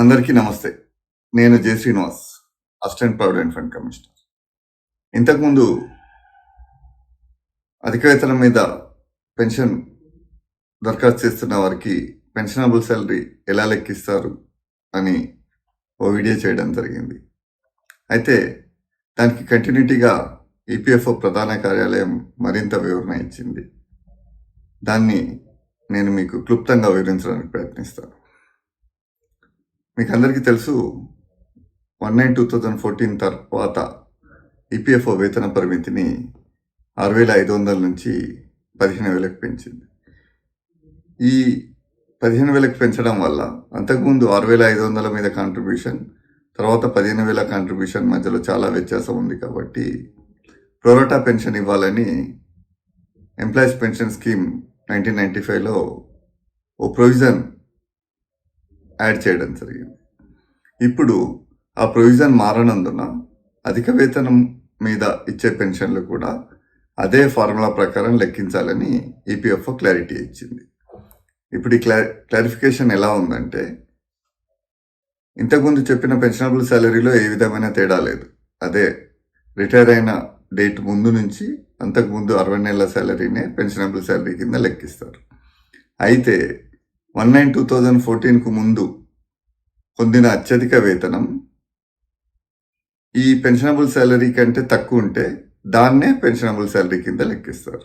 అందరికీ నమస్తే. నేను J Srinivas assistant provident fund commissioner. ఇంతకుముందు అధిక వేతనం మీద పెన్షన్ దరఖాస్తు చేస్తున్న వారికి పెన్షనబుల్ శాలరీ ఎలా లెక్కిస్తారు అని ఓ వీడియో చేయడం జరిగింది. అయితే దానికి కంటిన్యూటీగా ఈపీఎఫ్ఓ ప్రధాన కార్యాలయం మరింత వివరణ ఇచ్చింది. దాన్ని నేను మీకు క్లుప్తంగా వివరించడానికి ప్రయత్నిస్తాను. మీకు అందరికీ తెలుసు one nine two thousand fourteen తర్వాత ఈపీఎఫ్ఓ వేతన పరిమితిని ఆరు వేల ఐదు వందల నుంచి పదిహేను వేలకు పెంచింది. ఈ పదిహేను వేలకు పెంచడం వల్ల అంతకుముందు ఆరు వేల ఐదు వందల మీద కాంట్రిబ్యూషన్ తర్వాత పదిహేను వేల కాంట్రిబ్యూషన్ మధ్యలో చాలా వ్యత్యాసం ఉంది కాబట్టి ప్రొరోటా పెన్షన్ ఇవ్వాలని employees pension scheme nineteen ninety ఫైవ్లో ఓ ప్రొవిజన్ యాడ్ చేయడం జరిగింది. ఇప్పుడు ఆ ప్రొవిజన్ మారనందున అధిక వేతనం మీద ఇచ్చే పెన్షన్లు కూడా అదే ఫార్ములా ప్రకారం లెక్కించాలని ఈపీఎఫ్ఓ క్లారిటీ ఇచ్చింది. ఇప్పుడు ఈ క్లారి క్లారిఫికేషన్ ఎలా ఉందంటే ఇంతకుముందు చెప్పిన పెన్షనబుల్ శాలరీలో ఏ విధమైన తేడా లేదు. అదే రిటైర్ అయిన డేట్ ముందు నుంచి అంతకుముందు అరవై నెలల శాలరీనే పెన్షనబుల్ శాలరీ కింద లెక్కిస్తారు. అయితే వన్ నైన్ టూ థౌజండ్ ఫోర్టీన్కు ముందు పొందిన అత్యధిక వేతనం. ఈ పెన్షనబుల్ శాలరీ కంటే తక్కువ ఉంటే దాన్నే పెన్షనబుల్ శాలరీ కింద లెక్కిస్తారు.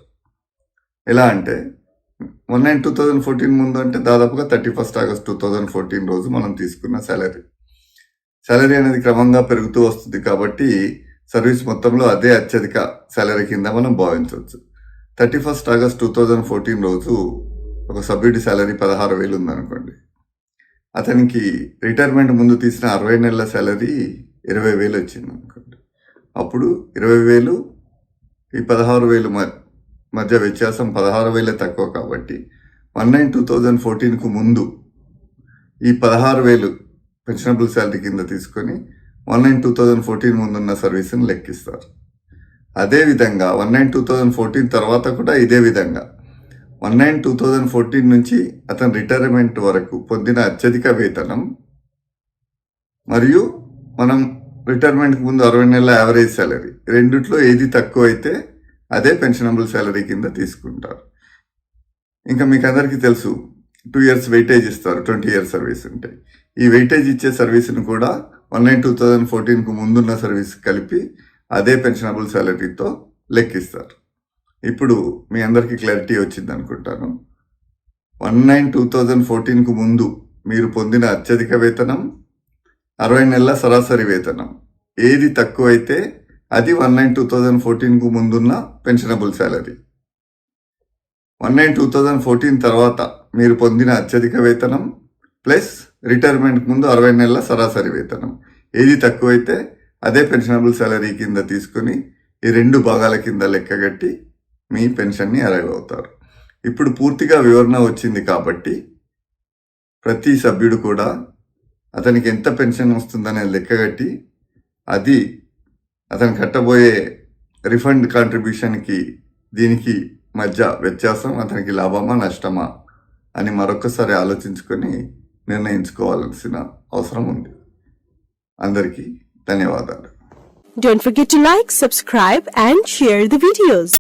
ఎలా అంటే one nine two thousand fourteen ముందు అంటే దాదాపుగా thirty first August two thousand fourteen రోజు మనం తీసుకున్న శాలరీ శాలరీ అనేది క్రమంగా పెరుగుతూ వస్తుంది కాబట్టి సర్వీస్ మొత్తంలో అదే అత్యధిక శాలరీ కింద మనం భావించవచ్చు. Thirty first August two thousand fourteen రోజు ఒక సభ్యుడి శాలరీ పదహారు వేలు ఉందనుకోండి. అతనికి రిటైర్మెంట్ ముందు తీసిన అరవై నెలల శాలరీ ఇరవై వేలు వచ్చింది అనుకోండి అప్పుడు ఇరవై వేలు ఈ పదహారు వేలు మ- మధ్య వ్యత్యాసం పదహారు వేలే తక్కువ కాబట్టి వన్ నైన్ టూ థౌజండ్ ఫోర్టీన్కు ముందు ఈ పదహారు వేలు పెన్షనబుల్ శాలరీ కింద తీసుకొని one nine two thousand fourteen ముందున్న సర్వీస్ని లెక్కిస్తారు. అదేవిధంగా one nine two thousand fourteen తర్వాత కూడా ఇదే విధంగా one nine two thousand fourteen నుంచి అతని రిటైర్మెంట్ వరకు పొందిన అత్యధిక వేతనం మరియు మనం రిటైర్మెంట్కి ముందు అరవై నెలల యావరేజ్ శాలరీ రెండిట్లో ఏది తక్కువ అయితే అదే పెన్షనబుల్ శాలరీ కింద తీసుకుంటారు. ఇంకా మీకు అందరికీ తెలుసు టూ ఇయర్స్ వెయిటేజ్ ఇస్తారు ట్వంటీ ఇయర్స్ సర్వీస్ ఉంటాయి ఈ వెయిటేజ్ ఇచ్చే సర్వీస్ని కూడా వన్ నైన్ టూ థౌజండ్ ఫోర్టీన్కు ముందున్న సర్వీస్ కలిపి అదే పెన్షనబుల్ శాలరీతో లెక్కిస్తారు. ఇప్పుడు మీ అందరికీ క్లారిటీ వచ్చింది అనుకుంటాను వన్ నైన్ టూ థౌజండ్ ఫోర్టీన్కు ముందు మీరు పొందిన అత్యధిక వేతనం అరవై నెలల సరాసరి వేతనం. ఏది తక్కువైతే అది వన్ నైన్ టూ థౌజండ్ ఫోర్టీన్కు ముందున్న pensionable salary. One nine two thousand fourteen తర్వాత మీరు పొందిన అత్యధిక వేతనం ప్లస్ రిటైర్మెంట్ ముందు అరవై నెలల సరాసరి వేతనం. ఏది తక్కువైతే అదే పెన్షనబుల్ శాలరీ కింద తీసుకొని ఈ రెండు భాగాల కింద లెక్కగట్టి మీ పెన్షన్ని అరైవ్ అవుతారు. ఇప్పుడు పూర్తిగా వివరణ వచ్చింది కాబట్టి ప్రతి సభ్యుడు కూడా అతనికి ఎంత పెన్షన్ వస్తుందనే లెక్కగట్టి అది అతను కట్టబోయే రిఫండ్ కాంట్రిబ్యూషన్కి దీనికి మధ్య వ్యత్యాసం అతనికి లాభమా నష్టమా అని మరొకసారి ఆలోచించుకొని నిర్ణయించుకోవాల్సిన అవసరం ఉంది. అందరికీ ధన్యవాదాలు. Don't forget to like, subscribe and share the videos.